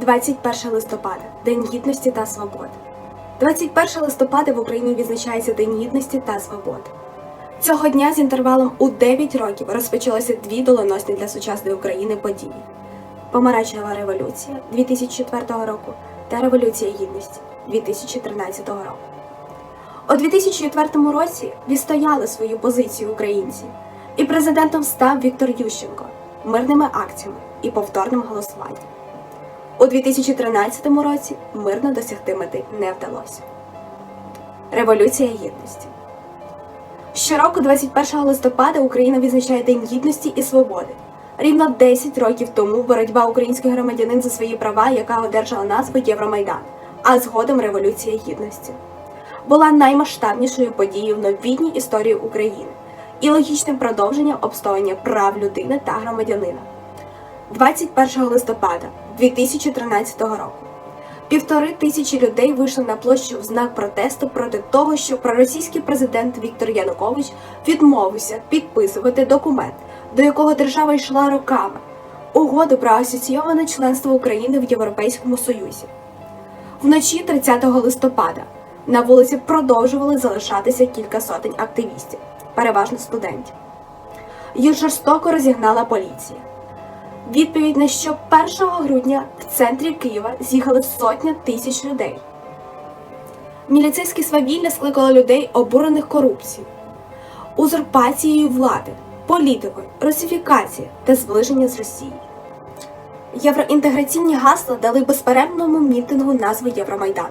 21 листопада День гідності та свободи. 21 листопада в Україні відзначається День гідності та свободи. Цього дня з інтервалом у 9 років розпочалися дві доленосні для сучасної України події: Помаранчева революція 2004 року та Революція Гідності 2013 року. У 2004 році відстояли свою позицію українці, і президентом став Віктор Ющенко мирними акціями і повторним голосуванням. У 2013 році мирно досягти мети не вдалося. Революція Гідності. Щороку, 21 листопада, Україна відзначає День гідності і свободи. Рівно 10 років тому боротьба українських громадянин за свої права, яка одержала назву Євромайдан, а згодом Революція Гідності, була наймасштабнішою подією в новітній історії України і логічним продовженням обстояння прав людини та громадянина. 21 листопада 2013 року півтори тисячі людей вийшли на площу в знак протесту проти того, що проросійський президент Віктор Янукович відмовився підписувати документ, до якого держава йшла роками угоду про асоційоване членство України в Європейському Союзі. Вночі 30 листопада на вулиці продовжували залишатися кілька сотень активістів, переважно студентів. Їх жорстоко розігнала поліція. Відповідь на що 1 грудня в центрі Києва з'їхали сотня тисяч людей. Міліцейське свавілля скликало людей, обурених корупцією, узурпацією влади, політикою, русифікацією та зближення з Росією. Євроінтеграційні гасла дали безперервному мітингу назву Євромайдан.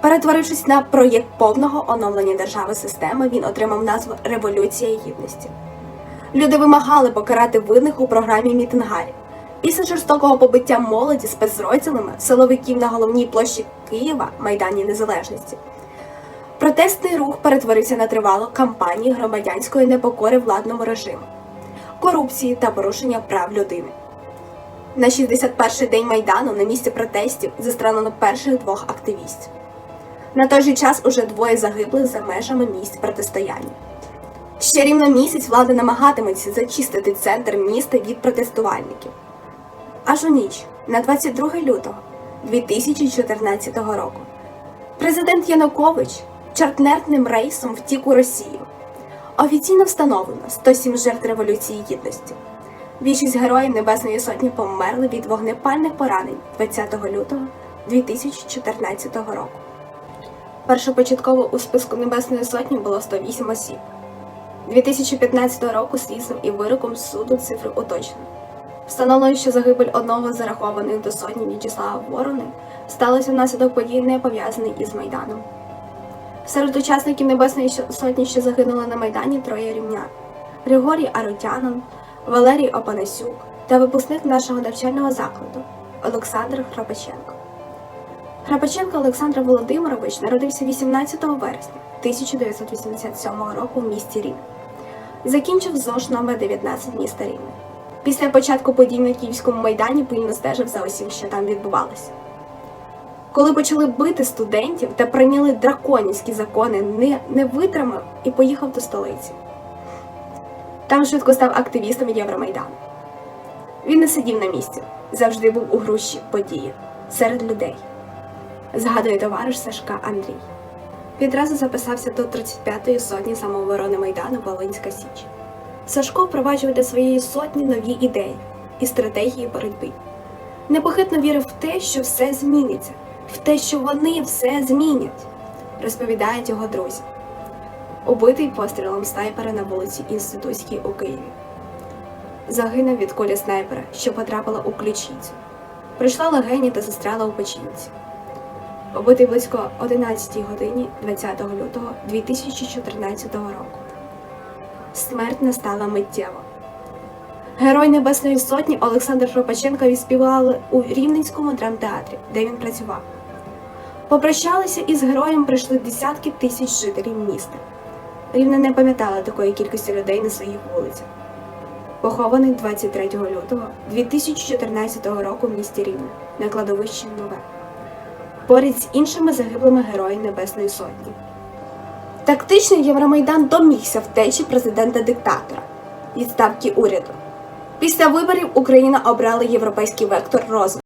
Перетворившись на проєкт повного оновлення держави системи, він отримав назву Революція Гідності. Люди вимагали покарати винних у програмі мітингарів. Після жорстокого побиття молоді спецрозділами силовиків на головній площі Києва Майдані Незалежності. Протестний рух перетворився на тривалу кампанію громадянської непокори владному режиму, корупції та порушення прав людини. На 61-й день Майдану на місці протестів застрелено перших двох активістів. На той же час уже двоє загиблих за межами місць протистояння. Ще рівно місяць влада намагатиметься зачистити центр міста від протестувальників. Аж у ніч, на 22 лютого 2014 року, президент Янукович чартнертним рейсом втік у Росію. Офіційно встановлено 107 жертв Революції Гідності. Більшість героїв Небесної Сотні померли від вогнепальних поранень 20 лютого 2014 року. Першопочатково у списку Небесної Сотні було 108 осіб. 2015 року слідством і вироком суду цифри уточнено. Встановлено, що загибель одного з зарахованих до сотні В'ячеслава Ворони сталося внаслідок подій, не пов'язаних із Майданом. Серед учасників Небесної Сотні, що загинули на Майдані, троє рівнян: Григорій Арутянин, Валерій Опанасюк та випускник нашого навчального закладу Олександр Храпаченко. Храпаченко Олександр Володимирович народився 18 вересня 1987 року в місті Рівне. Закінчив ЗОЖ номер 19 міста Рівне. Після початку подій на Київському майдані пильно стежив за усім, що там відбувалося. Коли почали бити студентів та прийняли драконівські закони, не, не витримав і поїхав до столиці. Там швидко став активістом Євромайдану. Він не сидів на місці, завжди був у груші події серед людей. Згадує товариш Сашка Андрій. Відразу записався до 35-ї сотні самооборони Майдану Волинська Січ. Сашко впроваджував для своєї сотні нові ідеї і стратегії боротьби. Непохитно вірив в те, що все зміниться, в те, що вони все змінять, розповідають його друзі. Убитий пострілом снайпера на вулиці Інститутській у Києві. Загинув від кулі снайпера, що потрапила у ключицю. Прийшла легені та застряла у печінці. Убитий близько 11 годині 20 лютого 2014 року. Смерть настала миттєво. Герой Небесної Сотні Олександр Шопаченко відспівали у Рівненському драмтеатрі, де він працював. Попрощалися із героєм прийшли десятки тисяч жителів міста. Рівне не пам'ятала такої кількості людей на своїх вулицях. Похований 23 лютого 2014 року в місті Рівне на кладовищі Нове поряд з іншими загиблими героями Небесної Сотні. Тактичний Євромайдан домігся втечі президента-диктатора відставки уряду. Після виборів Україна обрала європейський вектор розвитку.